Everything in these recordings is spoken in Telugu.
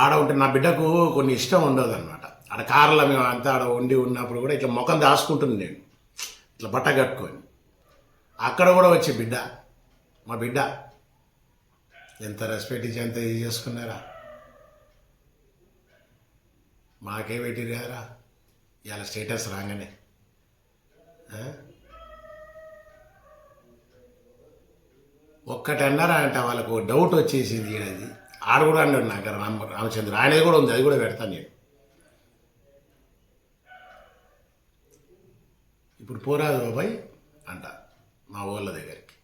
ఆడ ఉంటే నా బిడ్డకు కొన్ని ఇష్టం ఉండదు అనమాట ఆడ కార్లో మేము అంతా ఆడ ఉండి ఉన్నప్పుడు కూడా ఇట్లా ముఖం దాచుకుంటుంది నేను. ఇట్లా బట్ట కట్టుకొని. అక్కడ కూడా వచ్చే బిడ్డ మా బిడ్డ ఎంత రెస్పెక్ట్ ఇచ్చి ఎంత ఇది చేసుకున్నారా? మాకే పెట్టిరు కదరా ఇవాళ స్టేటస్ రాగానే. ఒక్కటన్నారా అంటే వాళ్ళకు? డౌట్ వచ్చేసింది అది ఆడ కూడా అన్నాడు నాకు రామ రామచంద్ర. ఆయనది కూడా ఉంది అది కూడా పెడతాను నేను. ఇప్పుడు పోరాదు బాబాయ్ అంట మా ఊళ్ళ దగ్గరికి.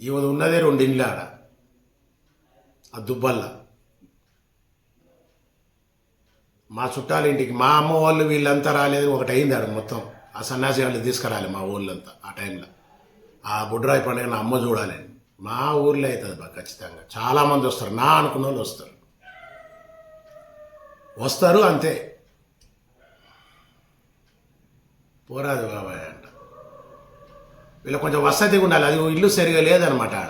ఈవది ఉన్నదే రెండు ఇండ్లు ఆడ. ఆ దుబ్బల్ల. మా చుట్టాల ఇంటికి మా అమ్మ వాళ్ళు వీళ్ళంతా రాలేదు ఒకటి అయింది ఆడ మొత్తం. ఆ సన్యాసి వాళ్ళు తీసుకురాలి మా ఊళ్ళంతా ఆ టైంలో. ఆ బుడ్రాయి పండుగ నా అమ్మ చూడాలని. మా ఊర్లో అవుతుంది బా ఖచ్చితంగా. చాలామంది వస్తారు. నా అనుకున్న వాళ్ళు వస్తారు. వస్తారు అంతే. పోరాదు బాబాయ్ అంట. వీళ్ళు కొంచెం వసతిగా ఉండాలి. అది ఇల్లు సరిగా లేదనమాట ఆడ.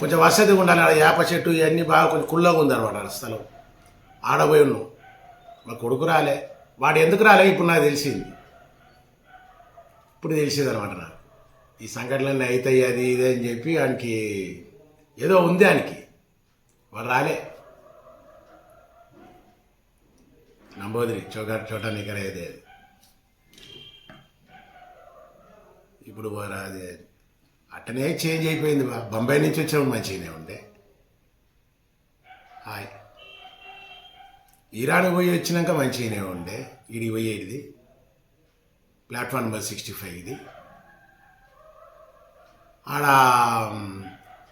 కొంచెం వసతిగా ఉండాలి. ఆడ వేప చెట్టు ఇవన్నీ బాగా కొంచెం కుళ్ళగా ఉందనమాట ఆడ స్థలం. ఆడపోయి ఉన్నాం. మా కొడుకు రాలే. వాడు ఎందుకు రాలే? ఇప్పుడు నాకు తెలిసింది. ఇప్పుడు తెలిసింది అనమాట నాకు. ఈ సంఘటనలన్నీ అవుతాయి అది ఇది అని చెప్పి ఆయనకి ఏదో ఉంది ఆయనకి. వాడు రాలే. నంబోదిరి చోట చోట నికర అది. ఇప్పుడు అది అట్టనే చేంజ్ అయిపోయింది. బా బొంబాయి నుంచి వచ్చాము మంచిగానే ఉండే హాయ్. ఇరాన్ పోయి వచ్చినాక మంచిగానే ఉండే. ఇది పోయేది ప్లాట్ఫామ్ నెంబర్ సిక్స్టీ ఫైవ్ ఇది. ఆడ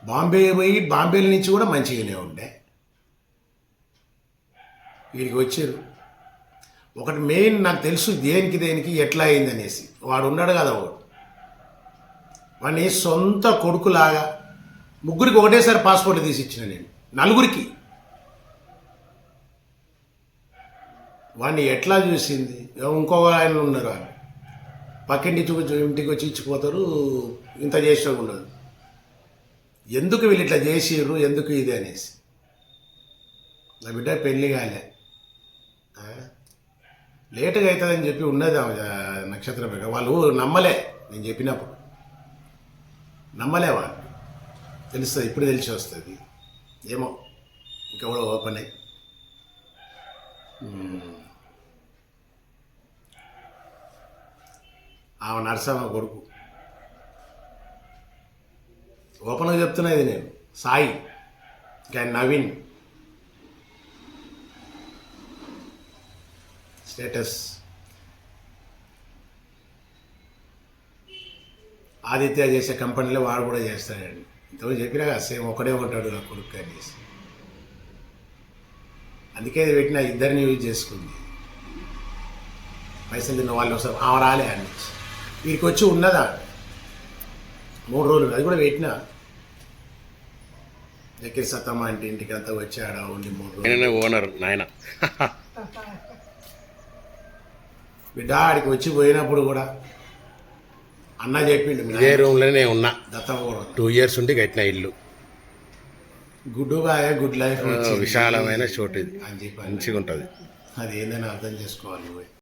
బాంబే పోయి బాంబేల నుంచి కూడా మంచిగానే ఉండే. వీడికి వచ్చారు. ఒకటి మెయిన్ నాకు తెలుసు దేనికి దేనికి ఎట్లా అయింది అనేసి. వాడు ఉన్నాడు కదా వాడు వాడిని సొంత కొడుకులాగా ముగ్గురికి ఒకటేసారి పాస్పోర్ట్ తీసి ఇచ్చిన నేను. నలుగురికి. వాడిని ఎట్లా చూసింది? ఇంకొక ఆయన ఉన్నారు ఆయన పక్కింటి చూపించు ఇంటికి వచ్చి ఇచ్చిపోతారు ఇంత చేసినా ఉండదు. ఎందుకు వీళ్ళు ఇట్లా చేసిర్రు ఎందుకు ఇది అనేసి. నా బిడ్డ పెళ్ళి కాలే. లేటుగా అవుతుందని చెప్పి ఉన్నది ఆ నక్షత్ర వాళ్ళు నమ్మలే నేను చెప్పినప్పుడు. నమ్మలే వాళ్ళు. తెలుస్తుంది ఇప్పుడు తెలిసి వస్తుంది. ఏమో ఇంకెవడో ఓపెన్ అయ్యి ఆమె నరసమ్మ కొడుకు. ఓపెన్గా చెప్తున్నది నేను. సాయి. ఇంకా నవీన్. స్టేటస్. ఆదిత్య చేసే కంపెనీలో వాడు కూడా చేస్తాడండి. ఇంతకు చెప్పినా కదా సేమ్ ఒకడే ఉంటాడు నా కొడుకు అనేసి. అందుకే ఇది పెట్టిన ఇద్దరిని యూజ్ చేసుకుంది. పైసలు తిన్న వాళ్ళు ఒకసారి ఆమె రాలే అని వీరికి వచ్చి ఉన్నదా? మూడు రోజులు అది కూడా పెట్టినా? దగ్గర సత్తమ్మ అంటే ఇంటికి అంతా వచ్చి ఆడ ఉండి మూడు రోజులు. ఓనర్ నాయన. బిడ్డ ఆడికి వచ్చి పోయినప్పుడు కూడా అన్న చెప్పిండు ఇదే నాయన. రూమ్లోనే ఉన్నా. దత్తమ్మ టూ ఇయర్స్ ఉండి కట్టిన ఇల్లు. గుడ్ బాయ్ గుడ్ లైఫ్ విశాలమైన చోటు ఇది అని చెప్పి మంచిగా ఉంటుంది అది ఏందని అర్థం చేసుకోవాలి